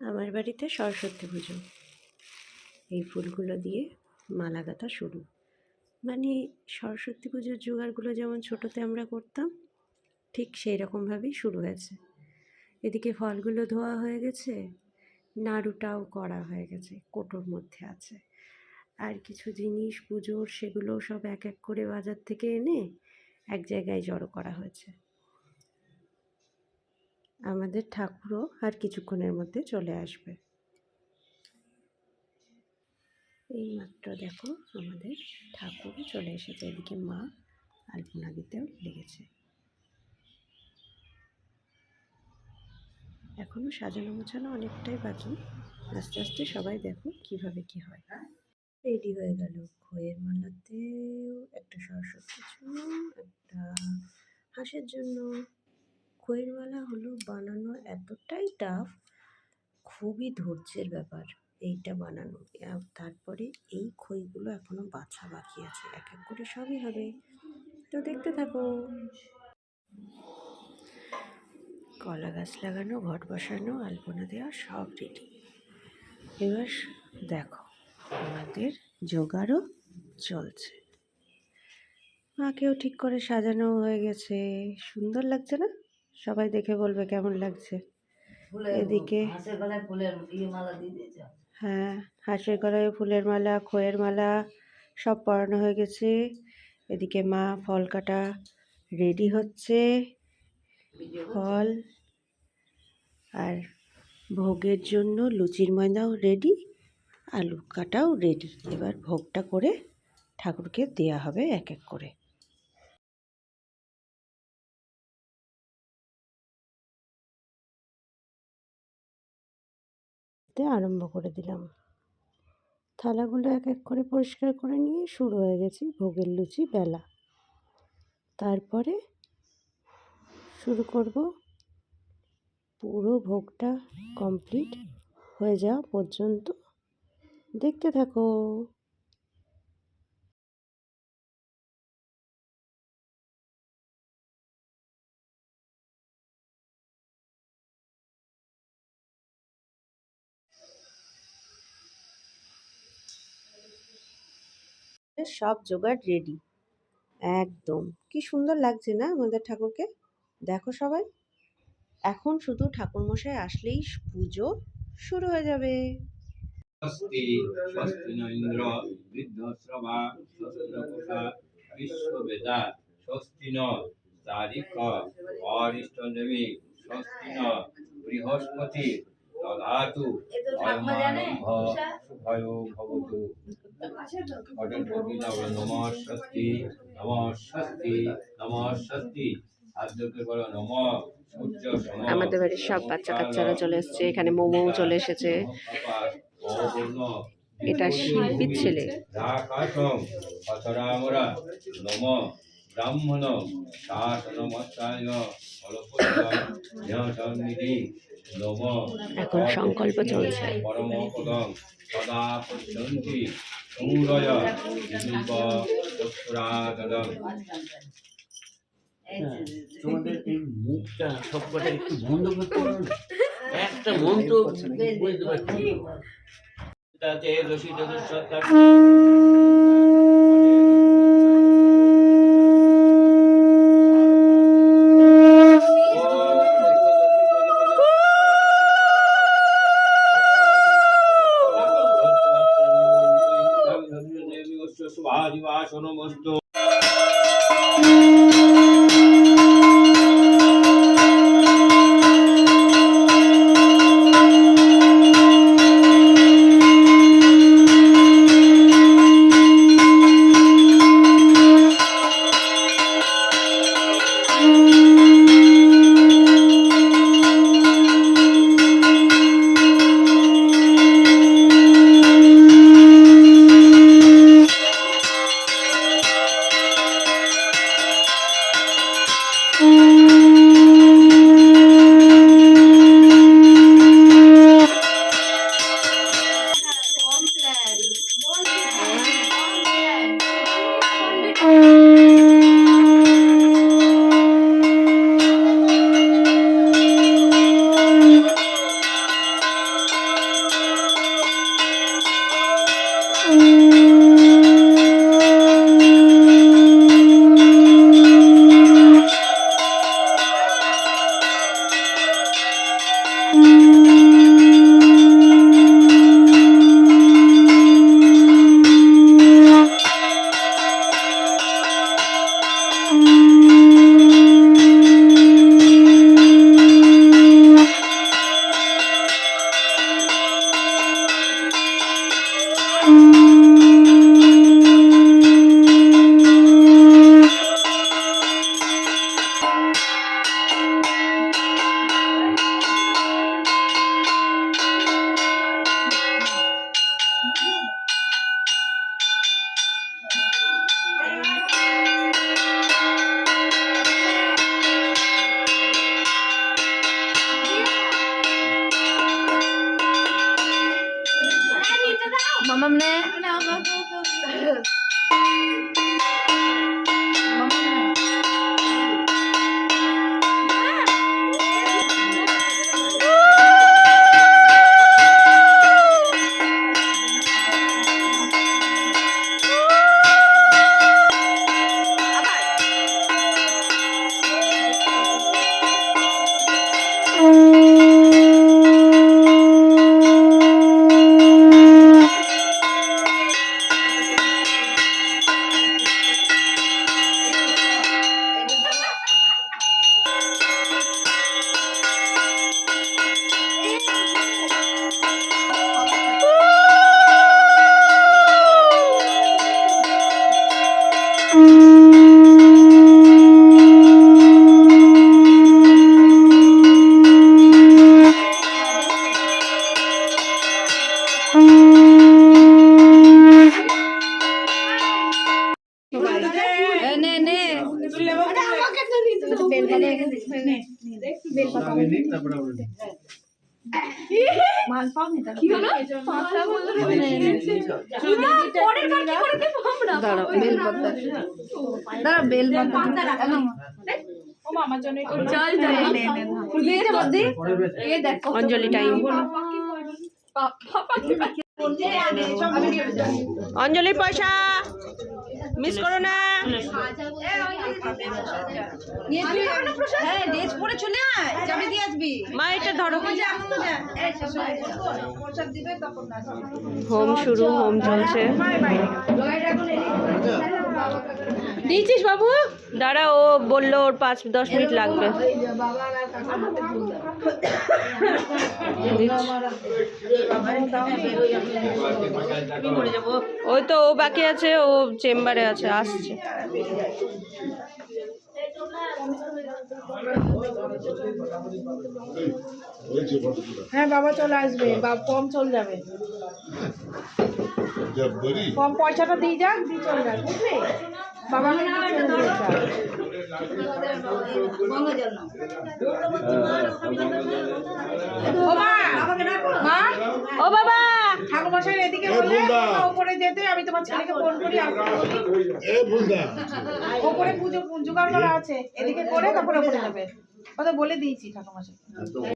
আমার বাড়িতে সরস্বতী পুজো। এই ফুলগুলো দিয়ে মালা গাঁথা শুরু। মানে সরস্বতী পুজোর জোগাড়গুলো যেমন ছোটোতে আমরা করতাম, ঠিক সেই রকমভাবেই শুরু হয়েছে। এদিকে ফলগুলো ধোয়া হয়ে গেছে, নাড়ুটাও করা হয়ে গেছে, কোটোর মধ্যে আছে। আর কিছু জিনিস, পুজোর সেগুলো সব এক এক করে বাজার থেকে এনে এক জায়গায় জড়ো করা হয়েছে। আমাদের ঠাকুরও আর কিছুক্ষণের মধ্যে চলে আসবে। এই মাত্র দেখো আমাদের ঠাকুর চলে এসেছে, এদিকে মা আলপনা দিতেও লেগেছে। এখনও সাজানো গোছানো অনেকটাই বাকি। আস্তে আস্তে সবাই দেখো কীভাবে কি হয়। রেডি হয়ে গেল খয়ের মালাতেও, একটা সরস্বতীর জন্য একটা হাঁসের জন্য। খইয়ের মালা হলো বানানো এতটাই টাফ খুবই ধৈর্যের ব্যাপার এইটা বানানো। তারপরে এই খইগুলো এখনও বাছা বাকি আছে, এক এক করে সবই হবে। তো দেখতে থাকো। কলা গাছ লাগানো, ঘট বসানো, আলপনা দেওয়া, সব রেডি এবার দেখো, আমাদের জোগাড়ও চলছে। মাকেও ঠিক করে সাজানো হয়ে গেছে। সুন্দর লাগছে না? সবাই দেখে বলবে কেমন লাগছে। এদিকে হ্যাঁ হাঁসের গলায় ফুলের মালা খয়ের মালা সব পরানো হয়ে গেছে। এদিকে মা ফল কাটা রেডি হচ্ছে। ফল আর ভোগের জন্য লুচির ময়দাও রেডি আলু কাটাও রেডি। এবার ভোগটা করে ঠাকুরকে দেয়া হবে এক এক করে। আরম্ভ করে দিলাম। থালাগুলো এক এক করে পরিষ্কার করে নিয়ে শুরু হয়ে গেছি ভোগের লুচি বেলা। তারপরে শুরু করব। পুরো ভোগটা কমপ্লিট হয়ে যাওয়া পর্যন্ত। দেখতে থাকো। সব জোগাড় রেডি একদম। কি সুন্দর লাগছে না আমাদের ঠাকুরকে? দেখো সবাই। এখন শুধু ঠাকুরমশাই আসলেই পুজো শুরু হয়ে যাবে। স্বস্তি স্বস্তি ন বৃদ্ধশ্রবা স্বস্তিরপসা বিশ্ববেদা স্বস্তি ন তারিখ অরিষ্টনেমি স্বস্তি ন বৃহস্পতি দধাতু অয়মানম্ভ শুভয় ভবতু। নম স্বস্তি নম স্বস্তি নম স্বস্তি আদ্যকে বলো নম সূর্য আমাদের বাড়ির সব বাচ্চা কাচ্চারা চলে এসেছে এখানে মোমো চলে এসেছে। এটা শিল্পীর ছেলে। ব্রাহ্মণ এখন সংকল্প চলছে। হ্যাঁ, তোমাদের এই মুখটা সবকটা একটু বন্ধ করতে একটা মন্ত্র বুঝতে পারছি। তাতে রসিদ सुभादिवासनमस्तु শুভাদিবাসনমস্তু মামাম নে নে অঞ্জলি টাইম অঞ্জলির পয়সা মিস করো না। হ্যাঁ ড্রেস পরে চলে আয় যাবি দিয়ে আসবি? মা এটা ধরো। প্রসাদ দিবে তখন না হোম শুরু হোম চলছে। দিয়েছিস বাবু? দাঁড়া ও বলল ওর পাঁচ দশ মিনিট লাগবে। ওই তো ও বাকি আছে ও চেম্বারে আছে আসছে। হ্যাঁ বাবা চলে আসবে বা কম চলে যাবে। কম পয়সাটা দিয়ে যাক দিয়ে চলে যাক বুঝলি? বাবা মা মা ও বাবা ঠাকুর এদিকে ওপরে যেতে আমি তোমার ছেলেকে ফোন করি ওপরে পুজো জোগাড় করা আছে। এদিকে করে তারপরে ওপরে যাবে। কথা বলে দিয়েছি ঠাকুর মশাই